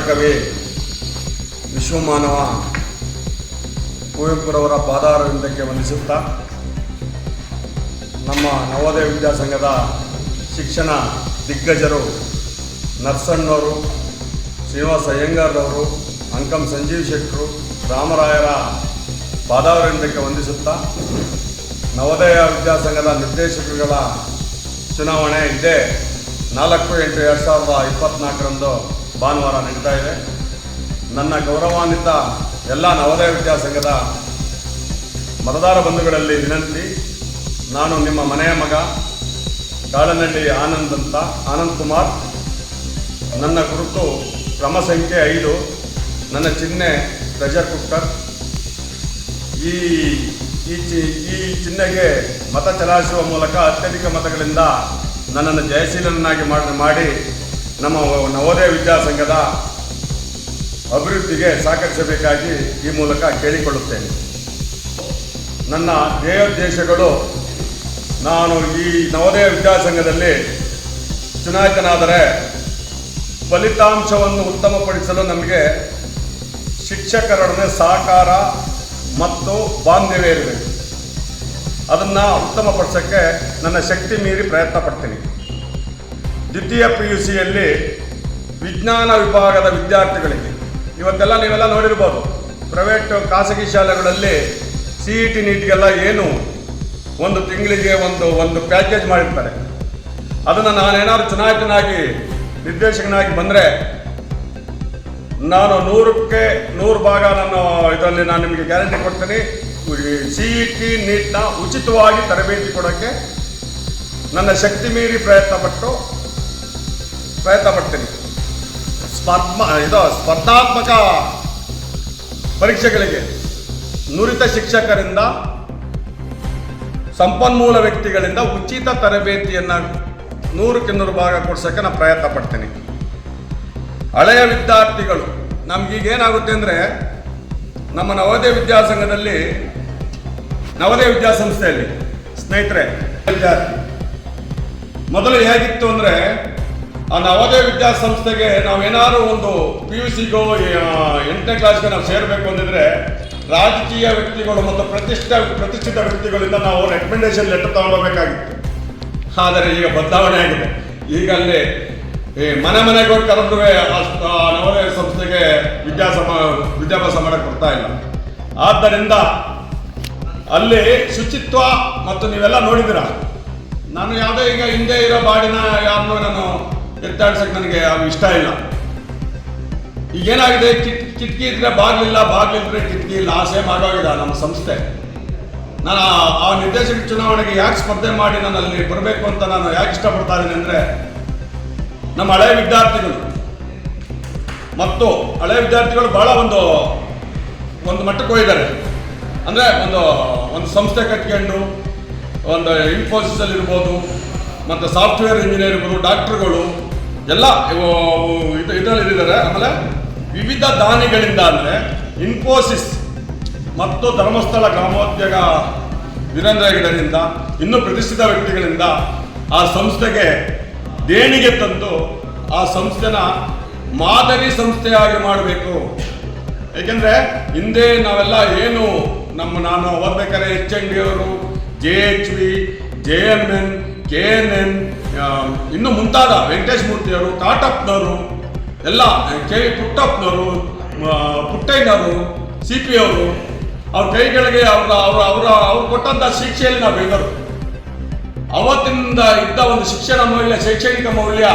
ಕವಿ ವಿಶ್ವಮಾನವ ಕುವೆಂಪುರವರ ಪಾದಾರವಿಂದಕ್ಕೆ ವಂದಿಸುತ್ತಾ ನಮ್ಮ ನವೋದಯ ವಿದ್ಯಾಸಂಘದ ಶಿಕ್ಷಣ ದಿಗ್ಗಜರು ನರ್ಸಣ್ಣವರು, ಶ್ರೀನಿವಾಸ ಅಯ್ಯಂಗಾರ್ರವರು, ಅಂಕಂ ಸಂಜೀವ್ ಶೆಟ್ಟರು, ರಾಮರಾಯರ ಪಾದಾರವಿಂದಕ್ಕೆ ವಂದಿಸುತ್ತಾ ನವೋದಯ ವಿದ್ಯಾಸಂಘದ ನಿರ್ದೇಶಕರುಗಳ ಚುನಾವಣೆ ಇದೇ ನಾಲ್ಕು ಎಂಟು ಎರಡು ಸಾವಿರದ ಇಪ್ಪತ್ತ್ನಾಲ್ಕರಂದು ಭಾನುವಾರ ನಡೀತಾ ಇದೆ. ನನ್ನ ಗೌರವಾನ್ವಿತ ಎಲ್ಲ ನವೋದಯ ವಿದ್ಯಾಸಂಘದ ಮತದಾರ ಬಂಧುಗಳಲ್ಲಿ ವಿನಂತಿ. ನಾನು ನಿಮ್ಮ ಮನೆಯ ಮಗ ಕಾಳನಹಳ್ಳಿ ಆನಂದ್ ಅಂತ, ಆನಂದ್ ಕುಮಾರ್. ನನ್ನ ಗುರುತು ಕ್ರಮ ಸಂಖ್ಯೆ ಐದು. ನನ್ನ ಚಿಹ್ನೆ ಪ್ರೆಷರ್ ಕುಕ್ಕರ್. ಈ ಈ ಚಿ, ಈ ಚಿಹ್ನೆಗೆ ಮತ ಚಲಾಯಿಸುವ ಮೂಲಕ ಅತ್ಯಧಿಕ ಮತಗಳಿಂದ ನನ್ನನ್ನು ಜಯಶೀಲನನ್ನಾಗಿ ಮಾಡಿ ಮಾಡಿ ನಮ್ಮ ನವೋದಯ ವಿದ್ಯಾಸಂಘದ ಅಭಿವೃದ್ಧಿಗೆ ಸಹಕರಿಸಬೇಕಾಗಿ ಈ ಮೂಲಕ ಕೇಳಿಕೊಳ್ಳುತ್ತೇನೆ. ನನ್ನ ಧ್ಯೇಯೋದ್ದೇಶಗಳು ನಾನು ಈ ನವೋದಯ ವಿದ್ಯಾಸಂಘದಲ್ಲಿ ಚುನಾಯಿತನಾದರೆ ಫಲಿತಾಂಶವನ್ನು ಉತ್ತಮಪಡಿಸಲು ನಮಗೆ ಶಿಕ್ಷಕರೊಡನೆ ಸಹಕಾರ ಮತ್ತು ಬಾಂಧವ್ಯ ಇರಬೇಕು. ಅದನ್ನು ಉತ್ತಮಪಡಿಸೋಕ್ಕೆ ನನ್ನ ಶಕ್ತಿ ಮೀರಿ ಪ್ರಯತ್ನ ಪಡ್ತೀನಿ. ದ್ವಿತೀಯ ಪಿ ಯು ಸಿಯಲ್ಲಿ ವಿಜ್ಞಾನ ವಿಭಾಗದ ವಿದ್ಯಾರ್ಥಿಗಳಿಗೆ ಇವತ್ತೆಲ್ಲ ನೀವೆಲ್ಲ ನೋಡಿರ್ಬೋದು. ಪ್ರೈವೇಟ್ ಖಾಸಗಿ ಶಾಲೆಗಳಲ್ಲಿ ಸಿ ಇ ಟಿ ನೀಟ್ಗೆಲ್ಲ ಏನು ಒಂದು ತಿಂಗಳಿಗೆ ಒಂದು ಒಂದು ಪ್ಯಾಕೇಜ್ ಮಾಡಿರ್ತಾರೆ. ಅದನ್ನು ನಾನೇನಾದ್ರು ಚುನಾಯಿತನಾಗಿ ನಿರ್ದೇಶಕನಾಗಿ ಬಂದರೆ ನಾನು ನೂರಕ್ಕೆ ನೂರು ಭಾಗ ನಾನು ಇದರಲ್ಲಿ ನಾನು ನಿಮಗೆ ಗ್ಯಾರಂಟಿ ಕೊಡ್ತೀನಿ. ಸಿ ಇ ಟಿ ನೀಟ್ನ ಉಚಿತವಾಗಿ ತರಬೇತಿ ಕೊಡೋಕ್ಕೆ ನನ್ನ ಶಕ್ತಿ ಮೀರಿ ಪ್ರಯತ್ನ ಪಟ್ಟು ಪ್ರಯತ್ನ ಪಡ್ತೀನಿ ಸ್ಪರ್ಮ ಇದು ಸ್ಪರ್ಧಾತ್ಮಕ ಪರೀಕ್ಷೆಗಳಿಗೆ ನುರಿತ ಶಿಕ್ಷಕರಿಂದ, ಸಂಪನ್ಮೂಲ ವ್ಯಕ್ತಿಗಳಿಂದ ಉಚಿತ ತರಬೇತಿಯನ್ನು ನೂರಕ್ಕೆ ನೂರು ಭಾಗ ಕೊಡ್ಸೋಕ್ಕೆ ನಾನು ಪ್ರಯತ್ನ ಪಡ್ತೀನಿ. ಹಳೆಯ ವಿದ್ಯಾರ್ಥಿಗಳು ನಮ್ಗೀಗ ಏನಾಗುತ್ತೆ ಅಂದರೆ, ನಮ್ಮ ನವೋದಯ ವಿದ್ಯಾಸಂಘದಲ್ಲಿ, ನವೋದಯ ವಿದ್ಯಾಸಂಸ್ಥೆಯಲ್ಲಿ, ಸ್ನೇಹಿತರೆ, ವಿದ್ಯಾರ್ಥಿ, ಮೊದಲು ಹೇಗಿತ್ತು ಅಂದರೆ ಆ ನವೋದಯ ವಿದ್ಯಾಸಂಸ್ಥೆಗೆ ನಾವೇನಾದ್ರು ಒಂದು ಪಿ ಯು ಸಿಗೋ ಎಂಟನೇ ಕ್ಲಾಸ್ಗೆ ನಾವು ಸೇರಬೇಕು ಅಂದಿದ್ರೆ ರಾಜಕೀಯ ವ್ಯಕ್ತಿಗಳು ಮತ್ತು ಪ್ರತಿಷ್ಠ, ಪ್ರತಿಷ್ಠಿತ ವ್ಯಕ್ತಿಗಳಿಂದ ನಾವು ರೆಕಮೆಂಡೇಶನ್ ಲೆಟರ್ ತಗೊಂಡೋಗ್ಬೇಕಾಗಿತ್ತು. ಆದರೆ ಈಗ ಬದಲಾವಣೆ ಆಗಿದೆ. ಈಗ ಅಲ್ಲಿ ಈ ಮನೆ ಮನೆಗೂ ಕರೆದು ನವೋದಯ ಸಂಸ್ಥೆಗೆ ವಿದ್ಯಾಸಮ, ವಿದ್ಯಾಭ್ಯಾಸ ಮಾಡಕ್ಕೆ ಕೊಡ್ತಾ ಇಲ್ಲ. ಆದ್ದರಿಂದ ಅಲ್ಲಿ ಶುಚಿತ್ವ ಮತ್ತು ನೀವೆಲ್ಲ ನೋಡಿದಿರ ನಾನು ಯಾವುದೇ ಈಗ ಹಿಂದೆ ಇರೋ ಬಾಡಿನ ಯಾರನ್ನೂ ನಾನು ಎತ್ತಾಡ್ಸಕ್ಕೆ ನನಗೆ ಇಷ್ಟ ಇಲ್ಲ. ಈಗೇನಾಗಿದೆ? ಏನಾಗಿದೆ ಕಿಟಕಿ ಇದ್ರೆ ಬಾಗಿಲಿಲ್ಲ ಬಾಗಿಲಿದ್ರೆ ಕಿಟಕಿ ಇಲ್ಲ. ಆ ಸೇಮ್ ಆಗೋಗಿದೆ ನಮ್ಮ ಸಂಸ್ಥೆ. ನಾನು ಆ- ನಿರ್ದೇಶಕ ಚುನಾವಣೆಗೆ ಯಾಕೆ ಸ್ಪರ್ಧೆ ಮಾಡಿ ನಾನು ಅಲ್ಲಿ ಬರಬೇಕು ಅಂತ ನಾನು ಯಾಕೆ ಇಷ್ಟಪಡ್ತಾ ಇದ್ದೀನಿ ಅಂದರೆ, ನಮ್ಮ ಹಳೆ ವಿದ್ಯಾರ್ಥಿಗಳು ಮತ್ತು ಹಳೆ ವಿದ್ಯಾರ್ಥಿಗಳು ಭಾಳ ಒಂದು ಒಂದು ಮಟ್ಟಕ್ಕೆ ಹೋಗಿದ್ದಾರೆ. ಅಂದರೆ ಒಂದು ಒಂದು ಸಂಸ್ಥೆ ಕಟ್ಕೊಂಡು, ಒಂದು ಇನ್ಫೋಸಿಸಲ್ಲಿ ಇರ್ಬೋದು ಮತ್ತು ಸಾಫ್ಟ್ವೇರ್ ಇಂಜಿನಿಯರ್ ಇರ್ಬೋದು ಡಾಕ್ಟ್ರುಗಳು ಎಲ್ಲ ಇದರಲ್ಲಿ ಇದ್ದಾರೆ ಆಮೇಲೆ ವಿವಿಧ ದಾನಿಗಳಿಂದ ಅಂದರೆ ಇನ್ಫೋಸಿಸ್ ಮತ್ತು ಧರ್ಮಸ್ಥಳ ಗ್ರಾಮೋದ್ಯೋಗ ವೀರೇಂದ್ರ ಇನ್ನೂ ಪ್ರತಿಷ್ಠಿತ ವ್ಯಕ್ತಿಗಳಿಂದ ಆ ಸಂಸ್ಥೆಗೆ ದೇಣಿಗೆ ತಂದು ಆ ಸಂಸ್ಥೆನ ಮಾದರಿ ಸಂಸ್ಥೆಯಾಗಿ ಮಾಡಬೇಕು. ಏಕೆಂದರೆ ಹಿಂದೆ ನಾವೆಲ್ಲ ಏನು ನಮ್ಮ, ನಾನು ಓದ್ಬೇಕಾದ್ರೆ ಎಚ್ ಎನ್ ಡಿ ಅವರು, J H V, J M N, K N N ಇನ್ನು ಮುಂತಾದ ವೆಂಕಟೇಶ್ ಮೂರ್ತಿಯವರು ತಾಟಪ್ನವರು ಎಲ್ಲ ಕೆ ಪುಟ್ಟಪ್ಪನವರು ಪುಟ್ಟಯ್ಯನವರು ಸಿ ಪಿ ಅವರು, ಅವ್ರ ಕೈಗಳಿಗೆ ಅವ್ರ, ಅವರು, ಅವರ, ಅವ್ರು ಕೊಟ್ಟಂಥ ಶಿಕ್ಷೆಯಲ್ಲಿ ನಾವು ಬೆಳೆದರು ಅವತ್ತಿನಿಂದ ಇದ್ದ ಒಂದು ಶಿಕ್ಷಣ ಮೌಲ್ಯ, ಶೈಕ್ಷಣಿಕ ಮೌಲ್ಯ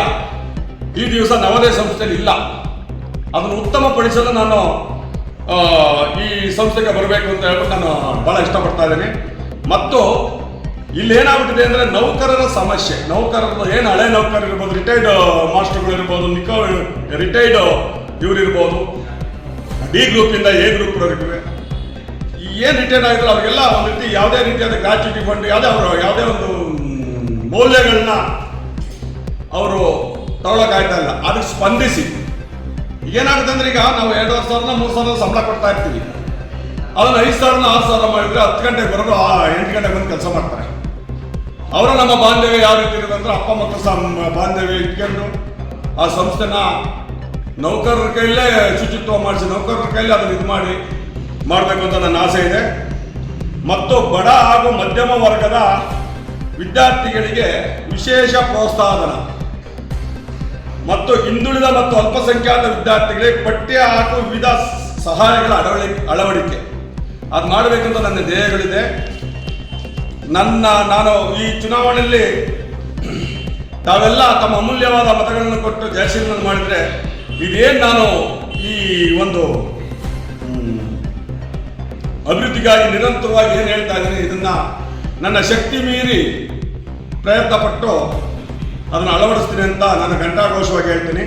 ಈ ದಿವಸ ನವೋದಯ ಸಂಸ್ಥೆಯಲ್ಲಿ ಇಲ್ಲ. ಅದನ್ನು ಉತ್ತಮಪಡಿಸಲು ನಾನು ಈ ಸಂಸ್ಥೆಗೆ ಬರಬೇಕು ಅಂತ ಹೇಳ್ಬಿಟ್ಟು ನಾನು ಭಾಳ ಇಷ್ಟಪಡ್ತಾ ಇದ್ದೀನಿ. ಮತ್ತು ಇಲ್ಲಿ ಏನಾಗ್ಬಿಟ್ಟಿದೆ ಅಂದ್ರೆ ನೌಕರರ ಸಮಸ್ಯೆ. ನೌಕರರು ಏನು ಹಳೆ ನೌಕರರು ಇರ್ಬೋದು ರಿಟೈರ್ಡ್ ಮಾಸ್ಟರ್ಗಳು ಇರ್ಬೋದು ನಿಕೋ ರಿಟೈರ್ಡ್ ಇವ್ರು ಇರ್ಬೋದು ಡಿ ಇಂದ ಎ ಗ್ರೂಪ್ನವ್ರಿಗೆ ಏನು ರಿಟೈರ್ಡ್ ಆಗಿದ್ರು ಅವ್ರಿಗೆಲ್ಲ ಒಂದು ರೀತಿ ಯಾವುದೇ ರೀತಿಯಾದ ಗ್ರಾಚ್ಯುಟಿ ಫಂಡ್ ಯಾವುದೇ ಅವರು, ಯಾವುದೇ ಒಂದು ಮೌಲ್ಯಗಳನ್ನ ಅವರು ತಗೊಳಕ್ಕಾಗ್ತಾ ಇಲ್ಲ. ಅದಕ್ಕೆ ಸ್ಪಂದಿಸಿ. ಏನಾಗುತ್ತೆ ಅಂದ್ರೆ ಈಗ ನಾವು ಎರಡೂವರೆ ಸಾವಿರ ಮೂರು ಸಾವಿರ ಸಂಬಳ ಕೊಡ್ತಾ ಇರ್ತೀವಿ. ಅದನ್ನ ಐದು ಸಾವಿರ ಆರು ಸಾವಿರ ಮಾಡಿದ್ರೆ ಹತ್ತು ಗಂಟೆಗೆ ಬರೋರು ಆ ಎಂಟು ಗಂಟೆಗೆ ಬಂದು ಕೆಲಸ ಮಾಡ್ತಾರೆ. ಅವರ ನಮ್ಮ ಬಾಂಧವ್ಯ ಯಾವ ರೀತಿ ಅಂದ್ರೆ ಅಪ್ಪ ಮಕ್ಕಳು ಸಮ ಬಾಂಧವ್ಯ ಇಟ್ಕೊಂಡು ಆ ಸಂಸ್ಥೆನ ನೌಕರರ ಕೈಲೇ ಶುಚಿತ್ವ ಮಾಡಿಸಿ, ನೌಕರರ ಕೈಲೇ ಅದನ್ನು ಇದು ಮಾಡಿ ಮಾಡಬೇಕು ಅಂತ ನನ್ನ ಆಸೆ ಇದೆ. ಮತ್ತು ಬಡ ಹಾಗೂ ಮಧ್ಯಮ ವರ್ಗದ ವಿದ್ಯಾರ್ಥಿಗಳಿಗೆ ವಿಶೇಷ ಪ್ರೋತ್ಸಾಹನ ಮತ್ತು ಹಿಂದುಳಿದ ಮತ್ತು ಅಲ್ಪಸಂಖ್ಯಾತ ವಿದ್ಯಾರ್ಥಿಗಳಿಗೆ ಪಠ್ಯ ಹಾಗೂ ವಿವಿಧ ಸಹಾಯಗಳ ಅಳವಡಿ ಅಳವಡಿಕೆ. ಅದು ಮಾಡಬೇಕಂತ ನನ್ನ ಧ್ಯೇಯಗಳಿದೆ. ನನ್ನ, ನಾನು ಈ ಚುನಾವಣೆಯಲ್ಲಿ ತಾವೆಲ್ಲ ತಮ್ಮ ಅಮೂಲ್ಯವಾದ ಮತಗಳನ್ನು ಕೊಟ್ಟು ಜಯಶೀಲನ ಮಾಡಿದರೆ ಇದೇನು ನಾನು ಈ ಒಂದು ಅಭಿವೃದ್ಧಿಗಾಗಿ ನಿರಂತರವಾಗಿ ಏನು ಹೇಳ್ತಾ ಇದ್ದೀನಿ, ಇದನ್ನ ನನ್ನ ಶಕ್ತಿ ಮೀರಿ ಪ್ರಯತ್ನ ಪಟ್ಟು ಅದನ್ನು ಅಳವಡಿಸ್ತೀನಿ ಅಂತ ನಾನು ಘಂಟಾಘೋಷವಾಗಿ ಹೇಳ್ತೀನಿ.